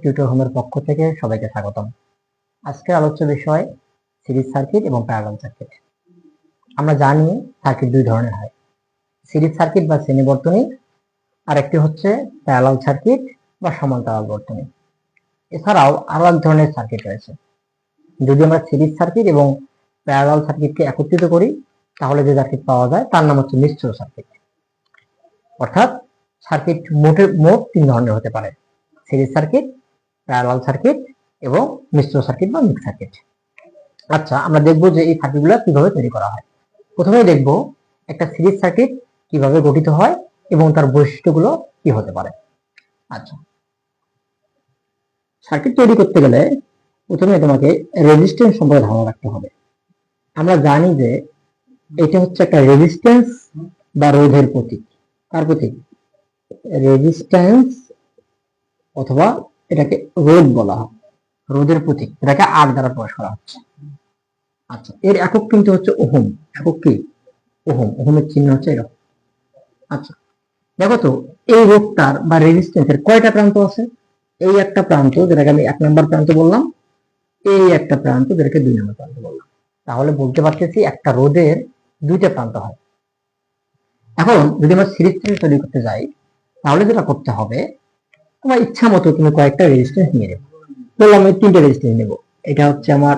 Tutor হোমের পক্ষ থেকে সবাইকে স্বাগতম। আজকের আলোচ্য বিষয় সিরিজ সার্কিট এবং প্যারালাল সার্কিট আমরা জানি সার্কিট দুই ধরনের হয়। সিরিজ সার্কিট বা শ্রেণি বর্তনী আর একটি হচ্ছে প্যারালাল সার্কিট বা সমান্তরাল বর্তনী। এছাড়াও আরও এক ধরনের সার্কিট রয়েছে। যদি আমরা সিরিজ সার্কিট এবং প্যারালাল সার্কিটকে একত্রিত করি, তাহলে যে সার্কিট পাওয়া যায়, তার নাম হচ্ছে মিশ্র সার্কিট অর্থাৎ সার্কিট মোটের, মোট তিন ধরনের হতে পারে। সিরিজ সার্কিট প্যারালাল সার্কিট এবং মিশ্র সার্কিট বা মিক্স সার্কিট আচ্ছা আমরা দেখব যে এই সার্কিটগুলো কীভাবে তৈরি করা হয়। প্রথমেই দেখব একটা সিরিজ সার্কিট কীভাবে গঠিত হয় এবং তার বৈশিষ্ট্যগুলো কি হতে পারে। আচ্ছা সার্কিট তৈরি করতে গেলে প্রথমে তোমাকে রেজিস্ট্যান্স সম্পর্কে ধারণা রাখতে হবে। আমরা জানি যে এটা হচ্ছে একটা রেজিস্ট্যান্স বা রোধের প্রতীক। কার প্রতীক? রেজিস্ট্যান্স অথবা এটাকে রোদ বলা হয়। রোদের প্রতীক, এটাকে আর দ্বারা প্রকাশ করা হচ্ছে। আচ্ছা এর একক কিন্তু হচ্ছে ওহম। একক কি? ওহম। ওহমের চিহ্ন হচ্ছে এরকম। আচ্ছা দেখো তো, এই রোধটার বা রেজিস্ট্যান্সের কয়টা প্রান্ত আছে? এই একটা প্রান্ত, যেটাকে আমি এক নম্বর প্রান্ত বললাম, এই একটা প্রান্ত, যেটাকে দুই নম্বর প্রান্ত বললাম। তাহলে বলতে পারতেছি একটা রোদের দুইটা প্রান্ত হয়। এখন যদি আমরা সিরিজ তৈরি করতে যাই, তাহলে যেটা করতে হবে তোমার ইচ্ছা মতো তুমি কয়েকটা রেজিস্ট্যান্স নিয়ে নেবে। বললাম আমি তিনটে রেজিস্ট্যান্স নেব। এটা হচ্ছে আমার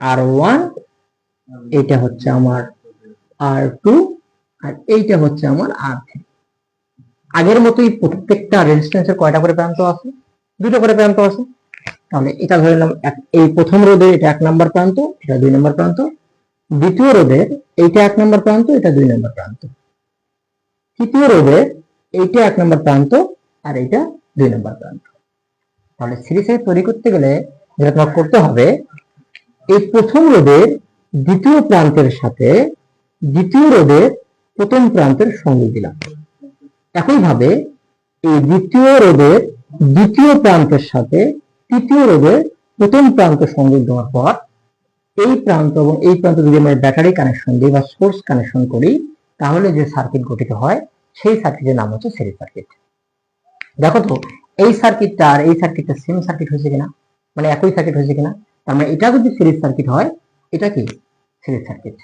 আর ওয়ান এটা হচ্ছে আমার আর টু আর এইটা হচ্ছে আমার আর থ্রি আগের মতোই প্রত্যেকটা রেজিস্ট্যান্সের কয়টা করে প্রান্ত আছে? দুটো করে প্রান্ত আছে। তাহলে এটা ধরে নিলাম এই প্রথম রোধের এটা এক নম্বর প্রান্ত, এটা দুই নম্বর প্রান্ত। দ্বিতীয় রোধের এইটা এক নম্বর প্রান্ত, এটা দুই নম্বর প্রান্ত। তৃতীয় রোধের এইটা এক নম্বর প্রান্ত আর এইটা দুই নম্বর প্রান্ত তাহলে সিরিজে তৈরি করতে গেলে যেটা তোমার করতে হবে, এই প্রথম রোধের দ্বিতীয় প্রান্তের সাথে দ্বিতীয় রোধের প্রথম প্রান্তের সংযোগ দিলাম। একইভাবে এই দ্বিতীয় রোধের দ্বিতীয় প্রান্তের সাথে তৃতীয় রোধের প্রথম প্রান্ত সংযোগ দেওয়ার পর, এই প্রান্ত এবং এই প্রান্ত যদি আমরা ব্যাটারি কানেকশন দিই বা সোর্স কানেকশন করি, তাহলে যে সার্কিট গঠিত হয়, সেই সার্কিটের নাম হচ্ছে সিরিজ সার্কিট দেখো তো, এই সার্কিটটা আর এই সার্কিটটা সেম সার্কিট হয়েছে কিনা? মানে একই সার্কিট হয়েছে কিনা? তার মানে এটা যদি সিরিজ সার্কিট হয়, এটা কি? সিরিজ সার্কিট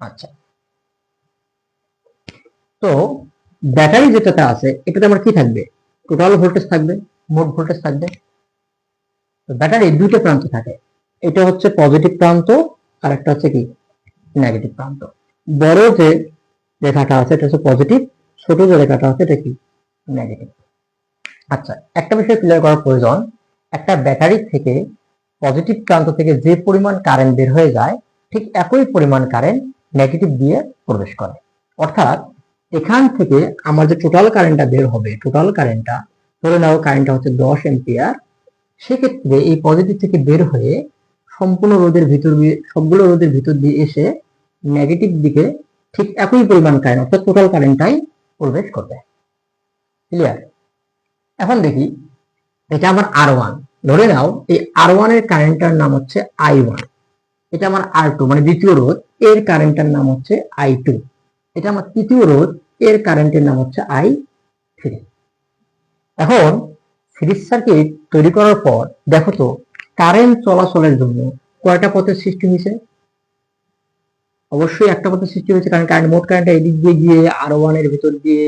আচ্ছা। তো ব্যাটারি যেটাতে আছে, এটাতে আমার কি থাকবে? টোটাল ভোল্টেজ থাকবে, মোট ভোল্টেজ থাকবে। তো ব্যাটারি দুইটা প্রান্ত থাকে, এটা হচ্ছে পজিটিভ প্রান্ত আর একটা হচ্ছে কি? নেগেটিভ প্রান্ত। বড় যে রেখাটা আছে, এটা হচ্ছে পজিটিভ ছোট যে রেখাটা আছে, এটা কি? নেগেটিভ আচ্ছা একটা বিষয় ক্লিয়ার করার প্রয়োজন, একটা ব্যাটারি থেকে পজিটিভ প্রান্ত থেকে যে পরিমাণ কারেন্ট বের হয়ে যায়, ঠিক একই পরিমাণ কারেন্ট নেগেটিভ দিয়ে প্রবেশ করে। অর্থাৎ এখান থেকে আমার যে টোটাল কারেন্টটা বের হবে টোটাল কারেন্টটা ধরে নাও কারেন্টটা হচ্ছে দশ এম্পিয়ার সেক্ষেত্রে এই পজিটিভ থেকে বের হয়ে সম্পূর্ণ রোদের ভিতর দিয়ে, সবগুলো রোদের ভিতর দিয়ে এসে নেগেটিভ দিকে ঠিক একই পরিমাণ কারেন্ট অর্থাৎ টোটাল কারেন্টটাই প্রবেশ করবে। ক্লিয়ার এখন দেখি, এটা আমার আর ওয়ান ধরে নাও, এই আর ওয়ানের কারেন্টটার নাম হচ্ছে আই ওয়ান এটা আমার আর টু মানে দ্বিতীয় রোধ, এর কারেন্টের নাম হচ্ছে আই টু এটা আমার তৃতীয় রোধ, এর কারেন্টের নাম হচ্ছে আই থ্রি এখন সিরিজ সার্কিট তৈরি করার পর, দেখো তো কারেন্ট চলাচলের জন্য কয়টা পথের সৃষ্টি হয়েছে? অবশ্যই একটা পথের সৃষ্টি হয়েছে, কারণ কারেন্ট মোট কারেন্ট এদিক দিয়ে গিয়ে আর ওয়ানের ভিতর দিয়ে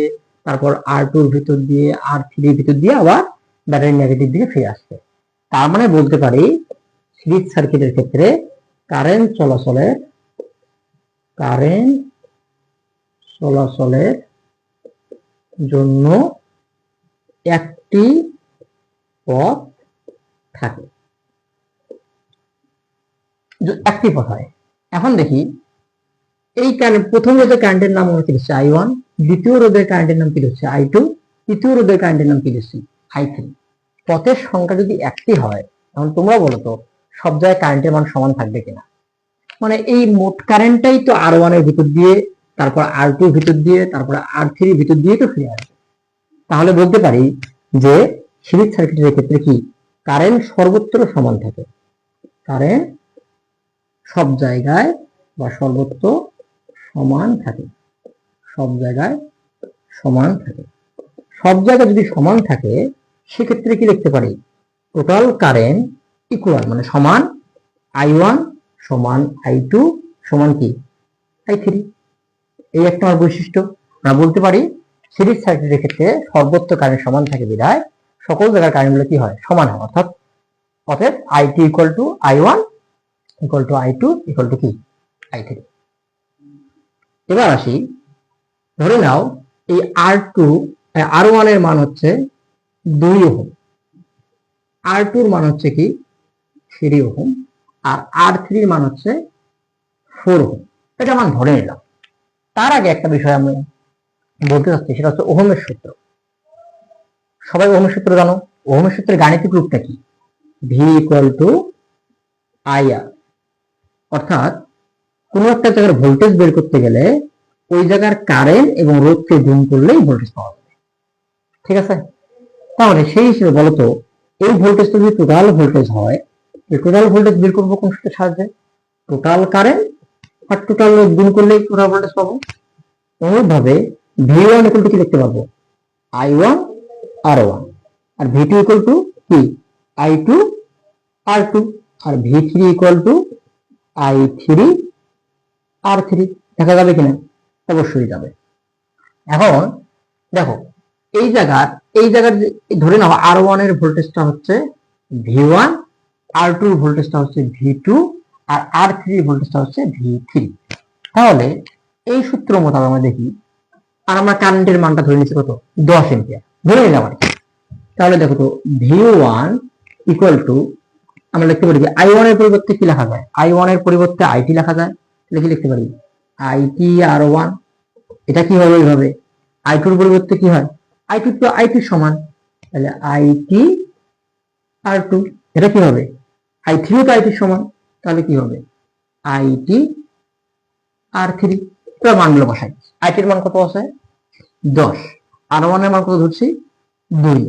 তারপর আর টুর ভিতর দিয়ে আর থ্রির ভিতর দিয়ে আবার ব্যাটারি নেগেটিভ দিকে ফিরে আসছে তার মানে বলতে পারি সিরিজ সার্কিটের ক্ষেত্রে কারেন্ট চলাচলের কারেন্ট চলাচলের জন্য একটি পথ থাকে। একটি পথ হয়। এখন দেখি, এই কারেন্ট প্রথম যে কারেন্টের নাম হচ্ছে আই ওয়ান দ্বিতীয় রোধের কারেন্টের নাম কি হচ্ছে? আই টু তৃতীয় রোধের কারেন্টের নাম কি হচ্ছে? আই থ্রি পথের সংখ্যা যদি একটি হয় তখন তোমরা বলো তো, সব জায়গায় কারেন্টের মান সমান থাকবে কিনা? মানে এই মোট কারেন্টটাই তো আর ওয়ানের ভিতর দিয়ে, তারপর আর টু ভিতর দিয়ে, তারপর আর থ্রির ভিতর দিয়ে তো ফিরে আসবে। তাহলে বলতে পারি যে, সিরিজ সার্কিটের ক্ষেত্রে কি? কারেন্ট সর্বত্র সমান থাকে। কারেন্ট সব জায়গায় বা সর্বত্র সমান থাকে। সব জায়গায় সমান থাকে। সব জায়গায় যদি সমান থাকে, সেক্ষেত্রে কি লিখতে পারি? টোটাল কারেন্ট ইকুয়াল মানে সমান আই ওয়ান সমান আই টু সমান কি? আই থ্রি এই একটা আমার বৈশিষ্ট্য। আমরা বলতে পারি, সিরিজ সার্কিটের ক্ষেত্রে সর্বত্র কারেন্ট সমান থাকে বিধায়, সকল জায়গার কারেন্টগুলো কি হয়? সমান হয়, অর্থাৎ অতএব I T equal to I one equal to I two equal to কি? আই থ্রি এবার আসি ধরে নাও, এই আর টু আর ওয়ানের মান হচ্ছে দুই ওহম। আর টুর মান হচ্ছে কি? Three ohm. আর আর থ্রির মান হচ্ছে ফোর ওহম। এটা মান ধরে নিলাম। তার আগে একটা বিষয় আমি বলতে চাচ্ছি, সেটা হচ্ছে ওহমের সূত্র। সবাই ওহমের সূত্র জানো? ওহমের সূত্রের গাণিতিক রূপটা কি? V equal to I R অর্থাৎ কোনো একটা জায়গার ভোল্টেজ বের করতে গেলে ওই জায়গার কারেন্ট এবং রোধকে গুণ করলেই ভোল্টেজ পাওয়া যাবে ঠিক আছে? তাহলে সেই হিসেবে বলতো, এই ভোল্টেজটা যদি টোটাল ভোল্টেজ হয় টোটাল ভোল্টেজ বের করব কোন সূত্রের সাহায্যে টোটাল কারেন্ট আর টোটাল গুণ করলেই টোটাল ভোল্টেজ পাবো। অনুরূপভাবে ভি ওয়ান ইকুয়াল টু কি দেখতে পাবো? আই ওয়ান আর ওয়ান আর ভি টু ইকুয়াল টু কি? I two R two R V three equal to I three R three দেখা যাবে কিনা? অবশ্যই যাবে। এখন দেখো, এই জায়গার এই জায়গার ধরে নাও আর ওয়ানের ভোল্টেজটা হচ্ছে ভি ওয়ান আর টুর ভোল্টেজটা হচ্ছে ভি টু আর আর থ্রি ভোল্টেজটা হচ্ছে ভি থ্রি তাহলে এই সূত্র মোতাবেক আমরা দেখি, আর আমরা কারেন্টের মানটা ধরে নিচ্ছি কত? দশ এম্পিয়ার ধরে নিলাম আর তাহলে দেখো তো ভি ওয়ান ইকুয়াল টু আমরা লিখতে পারি আই ওয়ানের পরিবর্তে কি লেখা যায়? আই ওয়ানের পরিবর্তে আইটি লেখা যায়। কি লিখতে পারি? IT R one. এটা কি হবে এইভাবে? আই টুর পরিবর্তে কি হয়? আই টু তো আই টুর সমান। তাহলে আইটি আর টু, এটা কি হবে? আই থ্রিও তো আইটির সমান। তাহলে কি হবে? IT R three. এবার মানগুলো বসাই। আইটির মান কত আছে? দশ। আর ওয়ানের মান কত ধরছি? দুই।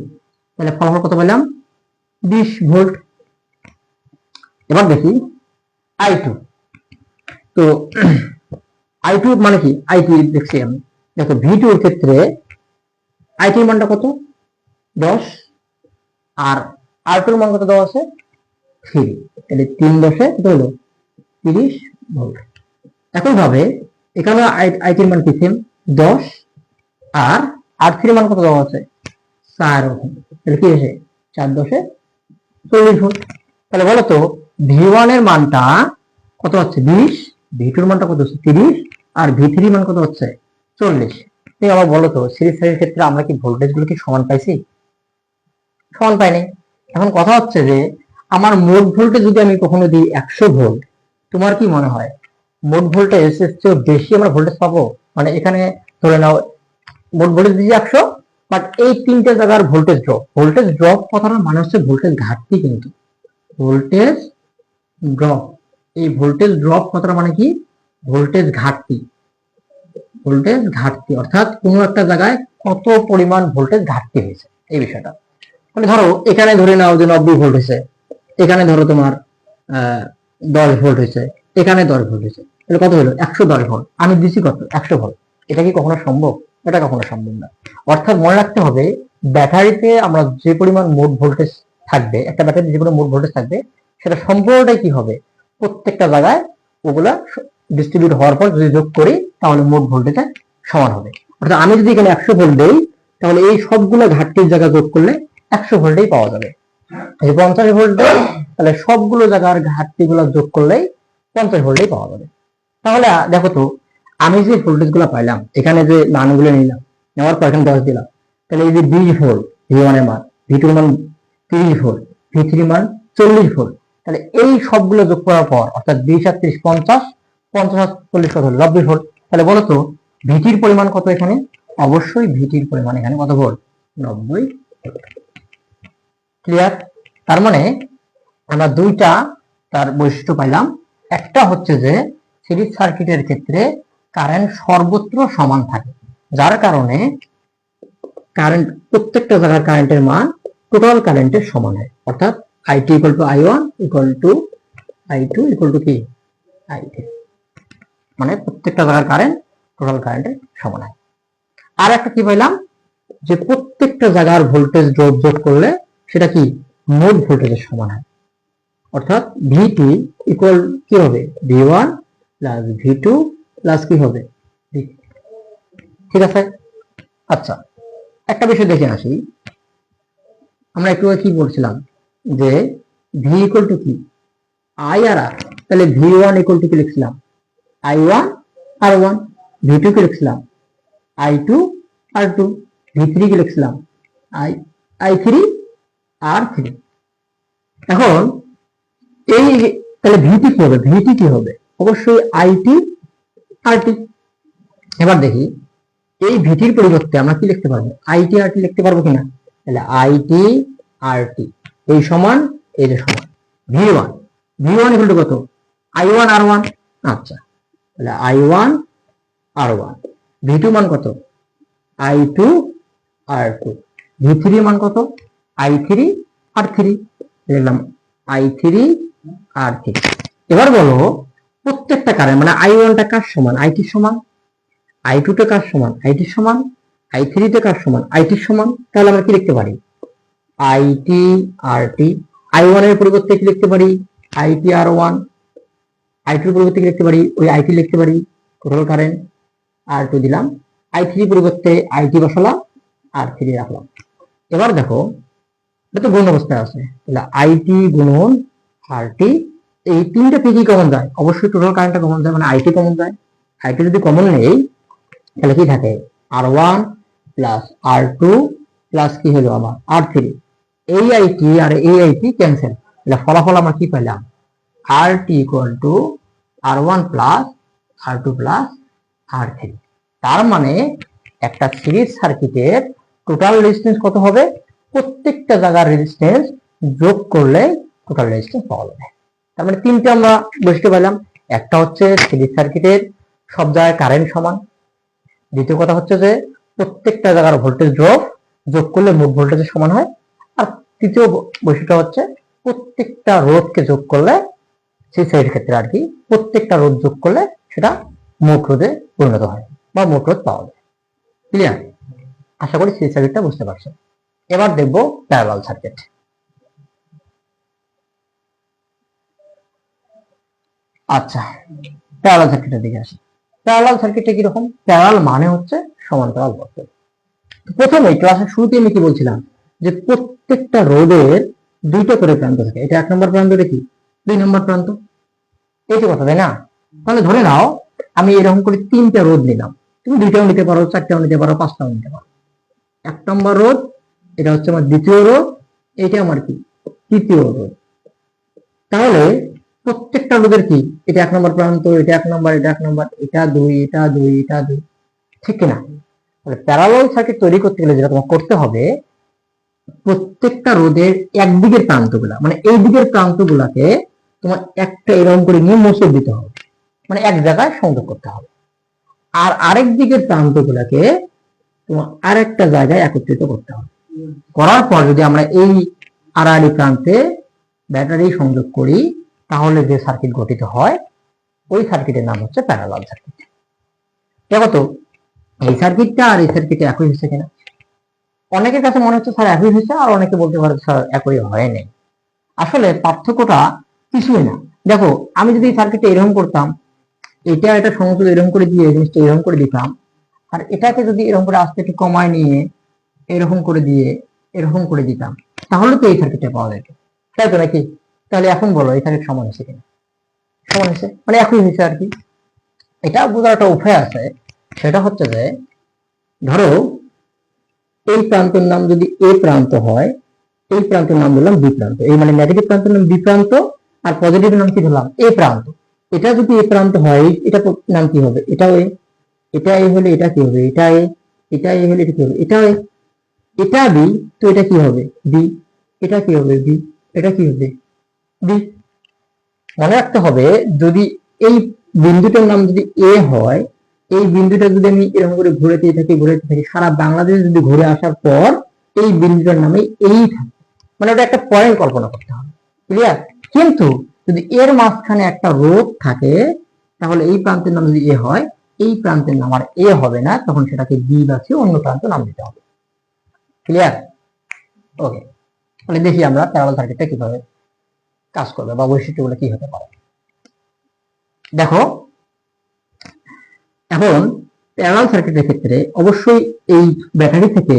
তাহলে ফলাফল কত পেলাম? বিশ ভোল্ট। এবার দেখি আই টু। তো আই টু মানে কি? আই টু আমি। দেখো ভি টু এর ক্ষেত্রে আই টুর মানটা কত? দশ। আর আর টুর মান কত দেওয়া আছে? থ্রি তাহলে তিন দশে কত হলো? তিরিশ ভোল্ট। একইভাবে এখানে আই টির মান কি সেম দশ। আর আর থ্রির মান কত দেওয়া আছে? চার ওহম। তাহলে কি এসে চার দশে চল্লিশ ভোল্ট। তাহলে বলো তো ভি ওয়ানের মানটা কত হচ্ছে? বিশ। ভি টুর মানটা কত হচ্ছে? তিরিশ, আর ভি থ্রি মান কত হচ্ছে? চল্লিশ। তুমি আমার বলো তো সিরিজ সারির ক্ষেত্রে আমরা কি ভোল্টেজগুলো কি সমান পাইছি? সমান পাইনি। এখন কথা হচ্ছে যে, আমার মোট ভোল্টেজ যদি আমি কখনো দিই একশো ভোল্ট, তোমার কি মনে হয়? মোট ভোল্টেজ চেয়ে বেশি আমরা ভোল্টেজ পাবো? মানে এখানে ধরে নাও, মোট ভোল্টেজ দিয়েছি একশো বাট এই তিনটে জায়গার ভোল্টেজ ড্রপ ভোল্টেজ ড্রপ কথাটা মানে হচ্ছে ভোল্টেজ ঘাটতি কিন্তু। ভোল্টেজ ড্রপ এই ভোল্টেজ ড্রপ কথাটা মানে কি? ভোল্টেজ ঘাটতি। ভোল্টেজ ঘাটতি, অর্থাৎ কোনো একটা জায়গায় কত পরিমাণ ভোল্টেজ ঘাটতি হয়েছে, এই বিষয়টা। মানে ধরো, এখানে ধরে নাও যে নব্বই ভোল্ট হয়েছে, এখানে ধরো তোমার দশ ভোল্ট হয়েছে, এখানে দশ ভোল্ট হয়েছে। তাহলে কত হলো? একশো দশ ভোল্ট আমি দিচ্ছি কত? একশো ভোল্ট এটা কি কখনো সম্ভব? এটা কখনো সম্ভব না। অর্থাৎ মনে রাখতে হবে, ব্যাটারিতে আমরা যে পরিমাণ মোট ভোল্টেজ থাকবে, একটা ব্যাটারিতে যে পরিমাণ মোট ভোল্টেজ থাকবে, সেটা সম্পূর্ণটাই কি হবে? প্রত্যেকটা জায়গায় ওগুলা ডিস্ট্রিবিউট হওয়ার পর যদি যোগ করি, তাহলে মোট ভোল্টেজে সমান হবে। অর্থাৎ আমি যদি এখানে একশো ভোল্ট দেই, তাহলে এই সবগুলো ঘাটতির জায়গা যোগ করলে একশো ভোল্টেই পাওয়া যাবে। এই পঞ্চাশ ভোল্ট দেই, তাহলে সবগুলো জায়গার ঘাটতি গুলো যোগ করলেই পঞ্চাশ ভোল্টেই পাওয়া যাবে। তাহলে দেখো তো, আমি যে ভোল্টেজগুলো পাইলাম, এখানে যে মানগুলো নিলাম, নেওয়ার পর এখানে দশ দিলাম, তাহলে এই যে বিশ ভোল্ট ভি ওয়ানের মান ভি টুর মান তিরিশ ভোল্ট ভি থ্রি মান চল্লিশ ভোল্ট তাহলে এই সবগুলো যোগ করার পর, অর্থাৎ বিশ আর ত্রিশ পঞ্চাশ পঞ্চাশ আর চল্লিশ কত নব্বই ভোল্ট তাহলে বলো তো ভিটির পরিমাণ কত এখানে? অবশ্যই ভিটির পরিমাণ এখানে কত ভোল্ট নব্বই ক্লিয়ার তার মানে আমরা দুইটা তার বৈশিষ্ট্য পাইলাম। একটা হচ্ছে যে সিরিজ সার্কিটের ক্ষেত্রে কারেন্ট সর্বত্র সমান থাকে, যার কারণে কারেন্ট, প্রত্যেকটা জায়গার কারেন্টের মান টোটাল কারেন্টের সমান হয়, অর্থাৎ I T equal to I one equal to I two equal to কি মানে প্রত্যেকটা জায়গার কারেন্ট টোটাল কারেন্টের সমান হয়। আর একটা কি পাইলাম? যে প্রত্যেকটা জায়গার ভোল্টেজ ড্রপ যোগ করলে সেটা কি? মোট ভোল্টেজের সমান হয়। অর্থাৎ ভিটি ইকুয়াল কি হবে? V one plus V two plus কি হবে? ঠিক আছে? আচ্ছা একটা বিষয় দেখে আসি। আমরা একটু কি বলছিলাম? যে ভি ইকুয়াল টু কি? আই আর আর তাহলে ভি ওয়ান ইকুয়াল টু কি লিখছিলাম? I one R one V two কি লিখছিলাম? I two R two V three কি লিখছিলাম? I I three R three এখন এই তাহলে ভিটি কি হবে? ভিটি কি হবে? অবশ্যই আইটি আর টি এবার দেখি, এই ভিটির পরিবর্তে আমরা কি লিখতে পারব? আইটি আর টি লিখতে পারব কিনা? তাহলে আইটি আর টি এই সমান এই যে সমান। V one V one equal to কত? আই ওয়ান আর ওয়ান আচ্ছা। তাহলে I one R one V two মান কত? I two R two V three মান কত? আই থ্রি আর থ্রি লিখলাম আই থ্রি আর থ্রি এবার বলো, প্রত্যেকটা কারেন্ট মানে আই ওয়ানটা কার সমান? আই আইটির সমান। আই টু টুটা কার সমান? আই আইটির সমান। আই থ্রিটা কার সমান? আই আইটির সমান। তাহলে আমরা কি লিখতে পারি? আইটি আর টি আই ওয়ানের পরিবর্তে কি লিখতে পারি? আইটি আর ওয়ান আই টুর পরিবর্তে কি লিখতে পারি? ওই আইটি লিখতে পারি। টোটাল কারেন্ট আর টু দিলাম। আই থ্রি পরিবর্তে আইটি বসালাম আর থ্রি রাখলাম। এবার দেখো, এটা তো গুণ অবস্থায় আছে। তাহলে আইটি গুণন আর টি এই তিনটা থেকে কমন যায়। অবশ্যই টোটাল কারেন্টটা কমন যায় মানে আইটি কমন যায়। আইটি যদি কমন নেই, তাহলে কি থাকে? R one plus R two plus কি হলো আবার আর থ্রি এই আইটি আর এই আইটি ক্যান্সেল তাহলে ফলাফল আমরা কি পেলাম? R T equal to R one plus R two plus R three তার মানে একটা সিরিজ সার্কিটের টোটাল রেজিস্ট্যান্স কত হবে? প্রত্যেকটা জায়গার রেজিস্ট্যান্স যোগ করলে টোটাল রেজিস্ট্যান্স পাওয়া যাবে। তার মানে তিনটে আমরা বৈশিষ্ট্য পেলাম একটা হচ্ছে সিরিজ সার্কিটের সব জায়গায় কারেন্ট সমান। দ্বিতীয় কথা হচ্ছে যে প্রত্যেকটা জায়গার ভোল্টেজ ড্রপ যোগ করলে মোট ভোল্টেজের সমান হয়। তৃতীয় বৈশিষ্ট্য হচ্ছে প্রত্যেকটা রোধকে যোগ করলে সেই সাইডের ক্ষেত্রে আর কি প্রত্যেকটা রোধ যোগ করলে সেটা মোট রোধে পরিণত হয় বা মোট রোধ পাওয়া যায়। ক্লিয়ার আশা করি সেই সার্কিটটা বুঝতে পারছেন। এবার দেখব প্যারালাল সার্কিট আচ্ছা প্যারালাল সার্কিটের দিকে আসি। প্যারালাল সার্কিটে কীরকম? প্যারালাল মানে হচ্ছে সমান্তরাল বর্তনী। প্রথমে ক্লাসের শুরুতে আমি কি বলছিলাম? যে প্রত্যেকটা রোধের দুইটা করে প্রান্ত থাকে। এটা এক নম্বর প্রান্ত দেখি দুই নম্বর প্রান্ত। এই তো কথা, তাই না? তাহলে ধরে নাও, আমি এরকম করে তিনটা রোধ নিলাম। তুমি দুইটাও নিতে পারো, চারটাও নিতে পারো, পাঁচটাও নিতে পারো। এক নম্বর রোধ এটা হচ্ছে আমার দ্বিতীয় রোধ এটা আমার কি? তৃতীয় রোধ তাহলে প্রত্যেকটা রোধের কি? এটা এক নম্বর প্রান্ত, এটা এক নম্বর, এটা এক নম্বর, এটা দুই এটা দুই এটা দুই। ঠিক তাহলে প্যারালাল সার্কিট তৈরি করতে গেলে যেটা তোমার করতে হবে প্রত্যেকটা রোধের একদিকের প্রান্তগুলা মানে এই দিকের প্রান্তগুলাকে তোমার একটা এরকম করে নিয়ে মুছে দিতে হবে। মানে এক জায়গায় সংযোগ করতে হবে। আর আরেক দিকের প্রান্তগুলাকে তোমার আরেকটা জায়গায় একত্রিত করতে হবে। করার পর যদি আমরা এই আড়াআড়ি প্রান্তে ব্যাটারি সংযোগ করি, তাহলে যে সার্কিট গঠিত হয়, ওই সার্কিটের নাম হচ্ছে প্যারালাল সার্কিট দেখো তো, এই সার্কিটটা আর এই সার্কিটে একই হচ্ছে কিনা? অনেকের কাছে মনে হচ্ছে, স্যার, একই হয়েছে। আর অনেকে বলতে পারে, স্যার, একই হয় নাই আসলে পার্থক্যটা কিছুই না। দেখো, আমি যদি সার্কিটটা এরকম করতাম, এটা এটা সংযোগ এরকম করে দিয়ে, জিনিসটা এরকম করে দিতাম, আর এটাকে যদি এরকম করে আস্তে একটু কমায় নিয়ে, এরকম করে দিয়ে, এরকম করে দিতাম, তাহলে তো এই সার্কিটটা পাওয়া যেত। তাই তো নাকি? তাহলে এখন বলো, এই সার্কিট সমান হয়েছে কিনা? সমান হয়েছে? মানে একই হয়েছে আর কি। এটা বোঝার একটা উপায় আছে। সেটা হচ্ছে যে, ধরো এই প্রান্তের নাম যদি এ প্রান্ত হয়, এই প্রান্তের নাম দিলাম বি প্রান্ত। এই মানে নেগেটিভ প্রান্তের নাম বি প্রান্ত, আর পজিটিভ নাম কি দিলাম এ প্রান্ত। এটা যদি এ প্রান্ত হয়, এটা নাম কি হবে? এটাও এ। এটা এ হলে এটা কি হবে? এটা এ। এটা এ হলে এটা কি হবে? এটা এ। এটা বি, তো এটা কি হবে? বি। এটা কি হবে? বি। এটা কি হবে? বি। মনে রাখতে হবে, যদি এই বিন্দুটার নাম যদি এ হয় এই বিন্দুটা যদি আমি এরকম করে ঘুরেতে থাকি ঘুরেতে থাকি, সারা বাংলাদেশ যদি ঘুরে আসার পর এই বিন্দুটার নামে এই থাকে। মানে ওটা একটা পয়েন্ট কল্পনা করতে হবে। ক্লিয়ার কিন্তু যদি এর মাঝখানে একটা রোধ থাকে, তাহলে এই প্রান্তের নাম যদি এ হয়, এই প্রান্তের নাম আর এ হবে না, তখন সেটাকে বি বা সি অন্য প্রান্ত নাম দিতে হবে। ক্লিয়ার ওকে তাহলে দেখি আমরা প্যারালাল সার্কিটটা কীভাবে কাজ করবে বা বৈশিষ্ট্যগুলো কি হতে পারে দেখো এখন প্যারালাল সার্কিটের ক্ষেত্রে অবশ্যই এই ব্যাটারি থেকে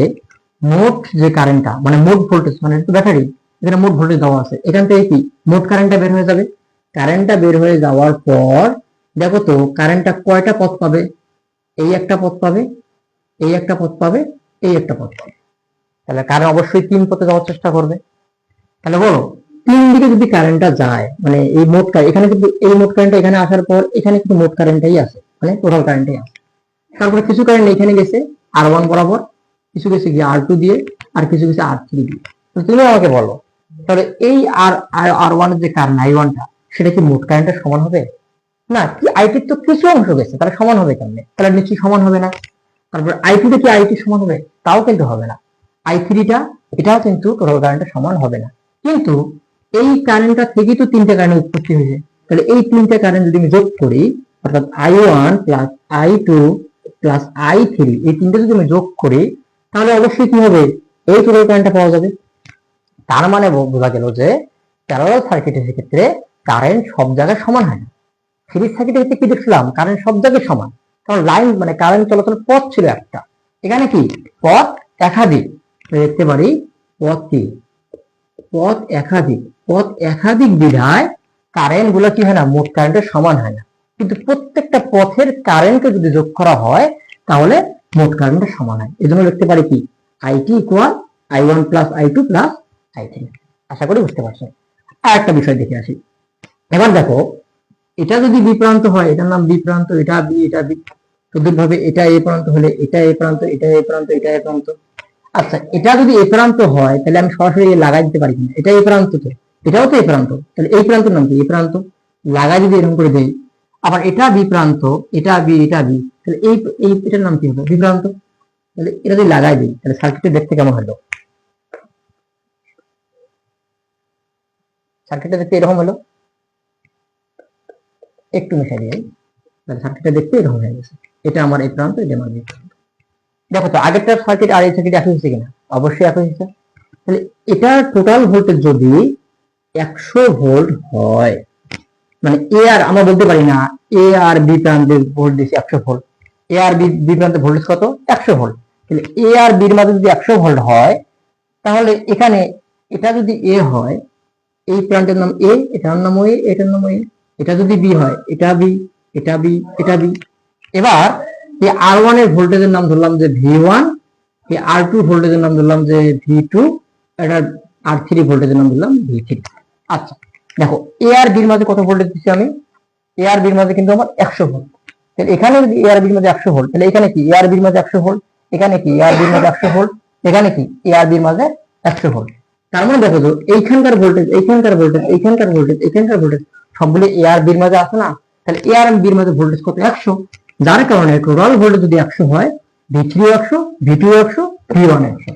মোট যে কারেন্টটা মানে মোট ভোল্টেজ মানে ব্যাটারি এখানে মোট ভোল্টেজ দেওয়া আছে। এখান থেকে কি? মোট কারেন্টটা বের হয়ে যাবে। কারেন্টটা বের হয়ে যাওয়ার পর, দেখো তো কারেন্টটা কয়টা পথ পাবে? এই একটা পথ পাবে, এই একটা পথ পাবে, এই একটা পথ পাবে। তাহলে কারেন্ট অবশ্যই তিন পথে যাওয়ার চেষ্টা করবে। তাহলে বলো, তিন দিকে যদি কারেন্টটা যায় মানে এই মোট কারেন্ট এখানে কিন্তু এই মোট কারেন্টটা এখানে আসার পর, এখানে কিন্তু মোট কারেন্টটাই আছে। মানে টোটাল কারেন্টটাই আছে তারপরে কিছু কারেন্ট এখানে গেছে আর ওয়ান বরাবর, কিছু গেছে গিয়ে আর টু দিয়ে, আর কিছু গেছে আর থ্রি দিয়ে। তুমি আমাকে বলো, তাহলে এই আর আর ওয়ানের যে কারেন্ট আই ওয়ানটা সেটা কি মোট কারেন্টের সমান হবে? না, কি আইটির তো কিছু অংশ গেছে, তাহলে সমান হবে কেমনে? তাহলে নিশ্চয়ই সমান হবে না? তারপর আই টুতে কি আইটি সমান হবে? তাও কিন্তু হবে না। আই থ্রিটা এটাও কিন্তু টোটাল কারেন্টের সমান হবে না। কিন্তু এই কারেন্টটা থেকেই তো তিনটে কারেন্ট উৎপত্তি হয়েছে। তাহলে এই তিনটে কারেন্ট যদি আমি যোগ করি অর্থাৎ I one plus I two plus I three এই তিনটে যদি আমি যোগ করি, তাহলে অবশ্যই কি হবে? এই টোটাল কারেন্টটা পাওয়া যাবে। তার মানে বোঝা গেল যে প্যারালাল সার্কিটের ক্ষেত্রে কারেন্ট সব জায়গায় সমান হয় না। সিরিজ সার্কিটের ক্ষেত্রে কি দেখছিলাম কারেন্ট সব জায়গায় সমান। কারণ লাইন মানে কারেন্ট চলাচল পথ ছিল একটা। এখানে কি? পথ একাধিক। দেখতে পারি পথ কি? পথ একাধিক। পথ একাধিক বিধায় কারেন্টগুলো কি হয় না? মোট কারেন্টের সমান হয় না। কিন্তু প্রত্যেকটা পথের কারেন্টকে যদি যোগ করা হয়, তাহলে মোট কারেন্টের সমান হয়। এই জন্য লিখতে পারি কি? IT equal I one plus I two plus I three আশা করি বুঝতে পারছেন আর একটা বিষয় দেখে আসি। এবার দেখো, এটা যদি বি প্রান্ত হয়, এটার নাম বি প্রান্ত, এটা বি এটা বি ভাবে এটা এ প্রান্ত হলে এটা এ প্রান্ত, এটা এ প্রান্ত, এটা এ প্রান্ত। আচ্ছা এটা যদি এ প্রান্ত হয়, তাহলে আমি সরাসরি লাগাই দিতে পারি কিনা? এটা এ প্রান্ত তো। এটাও তো এ প্রান্ত। তাহলে এই প্রান্তের নাম কি? এ প্রান্ত। লাগাই যদি এরকম করে দেই আবার এটা বি প্রান্ত এটা বি এটা বি, তাহলে এই এই, এটার নাম কি হবে? বি প্রান্ত তাহলে এটা যদি লাগাই দিই, তাহলে সার্কিটটা দেখতে কেমন হলো? সার্কিটটা দেখতে এরকম হলো। একটু মিশাই দিই তাহলে সার্কিটটা দেখতে এরকম হয়ে গেছে। এটা আমার এই প্রান্ত, এটা আমার দেখো তো, আগেরটার সার্কিট আর এই সার্কিট একই হচ্ছে কিনা? অবশ্যই একই হচ্ছে তাহলে এটার টোটাল ভোল্টেজ যদি একশো ভোল্ট হয় মানে এ আর আমরা বলতে পারি না এ আর বি প্রান্তের ভোল্ট একশো ভোল্ট এ আর বি প্রান্তের ভোল্টেজ কত? একশো ভোল্ট তাহলে এ আর বির মাঝে যদি একশো ভোল্ট হয়, তাহলে এখানে এটা যদি এ হয়, এই প্রান্তের নাম এ এটার নাম এ এটার নাম এ এটা যদি বি হয়, এটা বি এটা বি এটা বি এবার এই আর ওয়ানের ভোল্টেজের নাম ধরলাম যে ভি ওয়ান এই আর টু ভোল্টেজের নাম ধরলাম যে ভি টু এটা আর থ্রি ভোল্টেজের নাম ধরলাম ভি থ্রি আচ্ছা। দেখো এ আর বির মাঝে কত ভোল্টেজ দিচ্ছি আমি? এ আর বির মাঝে কিন্তু আমার একশো ভোল্ট তাহলে এখানে যদি এ আর বির মাঝে একশো ভোল্ট তাহলে এখানে কি? এ আর বির মাঝে একশো ভোল্ট এখানে কি? এ আর বির মাঝে একশো ভোল্ট এখানে কি? এ আর বির মাঝে একশো ভোল্ট তার মানে দেখো তো, এইখানকার ভোল্টেজ এইখানকার ভোল্টেজ এইখানকার ভোল্টেজ এইখানকার ভোল্টেজ সবগুলো এ আর বির মাঝে আছে না? তাহলে এ আর বির মাঝে ভোল্টেজ কত? একশো। যার কারণে টোটাল ভোল্টেজ যদি একশো হয় ভি থ্রি একশো ভি টু একশো ভি ওয়ান একশো।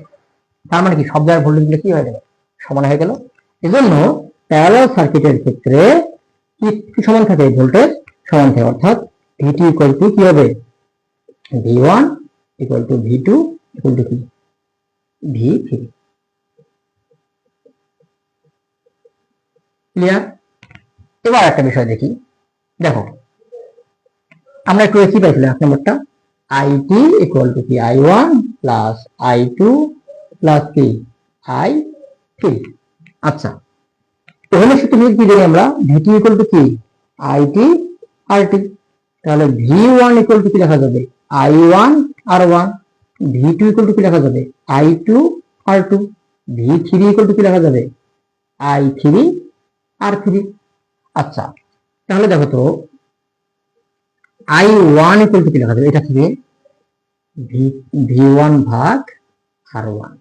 তার মানে কি? সব জায়গায় ভোল্টেজগুলো কি হয়ে গেল? সমান হয়ে গেল। এজন্য প্যারালাল সার্কিটের ক্ষেত্রে কি সমান থাকে? ভোল্টেজ সমান থাকে। অর্থাৎ ভিটি ইকুয়াল টু কি হবে? V one equal to V two equal to কি? ভি থ্রি ক্লিয়ার এবার একটা বিষয় দেখি। দেখো, আমরা একটু কি পাইছিলাম এক নম্বরটা আই টি ইকুয়াল টু কি? I one plus I two plus কি? আই থ্রি আচ্ছা এখানে সূত্র কি জানি আমরা ভিটি ইকুয়াল টু কি? আই টি আর টি তাহলে ভি ওয়ান ইকুয়াল টু কি লেখা যাবে? I one R one V two equal to কি লেখা যাবে? I two R two V three equal to কি লেখা যাবে? আই থ্রি আর থ্রি আচ্ছা তাহলে দেখো তো আই ওয়ান ইকুয়াল টু কি লেখা যাবে? এটা থেকে ভি ভি ওয়ান ভাগ আর ওয়ান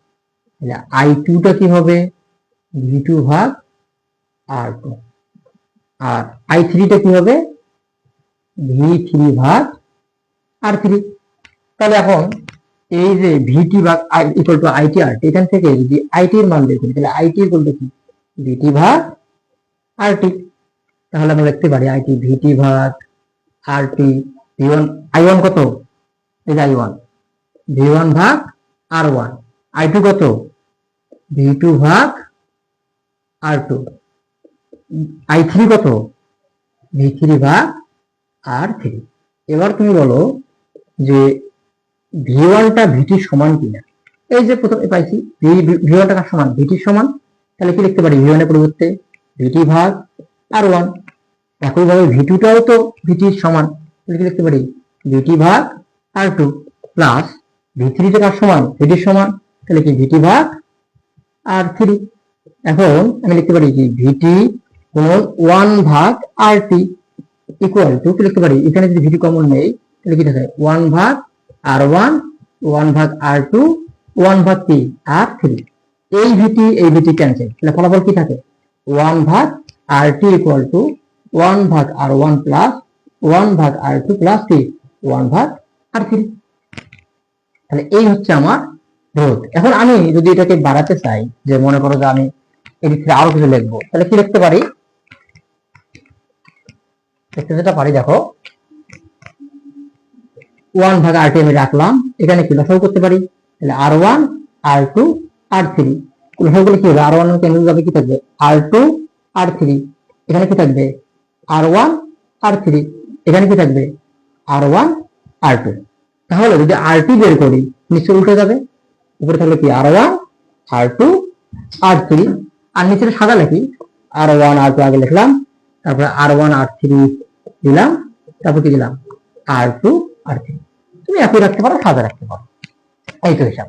তাহলে আই টুটা কি হবে? ভি টু ভাগ আর আর আই থ্রিটা কি হবে? ভি থ্রি ভাগ আর থ্রি তাহলে এখন এই যে ভিটি ভাগ ইকুয়াল টু আইটি আর এখান থেকে যদি আইটি এর মান বের তাহলে আইটি ইকুয়াল টু কি? ভিটি ভাগ আর টি তাহলে আমরা লিখতে পারি আইটি ভিটি ভাগ R T V one I one কত? এই যে আই ওয়ান ভি ওয়ান ভাগ আর ওয়ান আই টু কত? ভি টু ভাগ আর টু আই থ্রি কত? ভি থ্রি ভাগ আর থ্রি। এবার তুমি বলো যে ভি ওয়ানটা ভিটির সমান কিনা? এই যে প্রথমে পাইছি, ভি ওয়ানটা কার সমান? ভিটির সমান। তাহলে কি লিখতে পারি? ভি ওয়ানের পরিবর্তে ভিটি ভাগ আর ওয়ান। একইভাবে ভি টুটাও তো ভিটির সমান। তাহলে কি লিখতে পারি? ভিটি ভাগ আর টু প্লাস ভি থ্রিটা কার সমান? ভিটির সমান। তাহলে কি ভিটি ভাগ আর থ্রি। এখন আমি লিখতে পারি কি? ভিটি গুণন ভাগ আর টি ইকুয়াল টু লিখতে পারি? এখানে যদি ভিটি কমন নেই, তাহলে কি থাকে? ওয়ান ভাগ আর ওয়ান ওয়ান ভাগ আর টু ওয়ান ভাগ টি আর থ্রি এই ভিটি এই ভিটি ক্যান্সেল তাহলে ফলাফল কি থাকে? ওয়ান ভাগ R T equal to one ভাগ আর ওয়ান প্লাস ওয়ান ভাগ R two plus T one ভাগ আর থ্রি তাহলে এই হচ্ছে আমার রোধ। এখন আমি যদি এটাকে বাড়াতে চাই, যে মনে করো যে আমি থেকে আরও কিছু লিখব, তাহলে কি লিখতে পারি? লিখতে যেটা পারি, দেখো। ওয়ান ভাগ আর আমি রাখলাম। এখানে কি করতে পারি? তাহলে R one R two R three করলে কি হবে? আর ওয়ান যাবে কি থাকবে? আর টু আর থ্রি এখানে কি থাকবে? আর ওয়ান আর থ্রি এখানে কি থাকবে? আর ওয়ান আর টু তাহলে যদি আর টি বের করি নিশ্চয় উল্টে যাবে। উপরে থাকলে কি? R one R two R three আর নিচে সাদা লিখি আর ওয়ান আর টু আগে লিখলাম। তারপরে আর ওয়ান আর থ্রি দিলাম, তারপর কি দিলাম? আর টু আর থ্রি তুমি একই রাখতে পারো সাদা রাখতে পারো। এই তো হিসাব।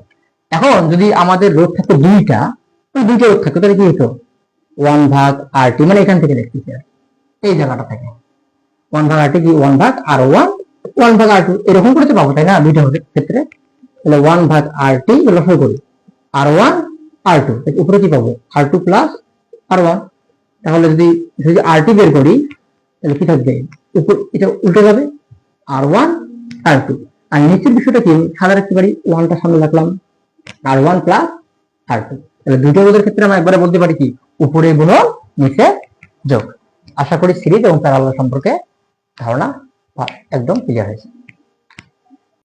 এখন যদি আমাদের রোধ থাকতো দুইটা দুইটা রোধ থাকতো তাহলে কি হতো ওয়ান ভাগ আর টি মানে এখান থেকে লিখতেছি আর এই জায়গাটা থেকে। ওয়ান ভাগ আর টি কি? ওয়ান ভাগ আর ওয়ান ওয়ান ভাগ আর টু এরকম করে তো পাবো, তাই না? দুইটা ক্ষেত্রে। তাহলে ওয়ান ভাগ আর টি লসাগু করি। আর ওয়ান আর টু উপরে কি পাবো? R two plus R one তাহলে যদি যদি আর টি বের করি, তাহলে কি থাকবে? উপর এটা উল্টে যাবে। আর ওয়ান আর টু আর নিচের বিষয়টা কি? সাদা রাখতে পারি ওয়ানটা সামনে রাখলাম। R one plus R two তাহলে দুটো রোধের ক্ষেত্রে আমরা একবারে বলতে পারি কি? উপরে গুণন নিচে যোগ। আশা করি সিরিজ এবং প্যারালাল সম্পর্কে ধারণা একদম ক্লিয়ার হয়েছে।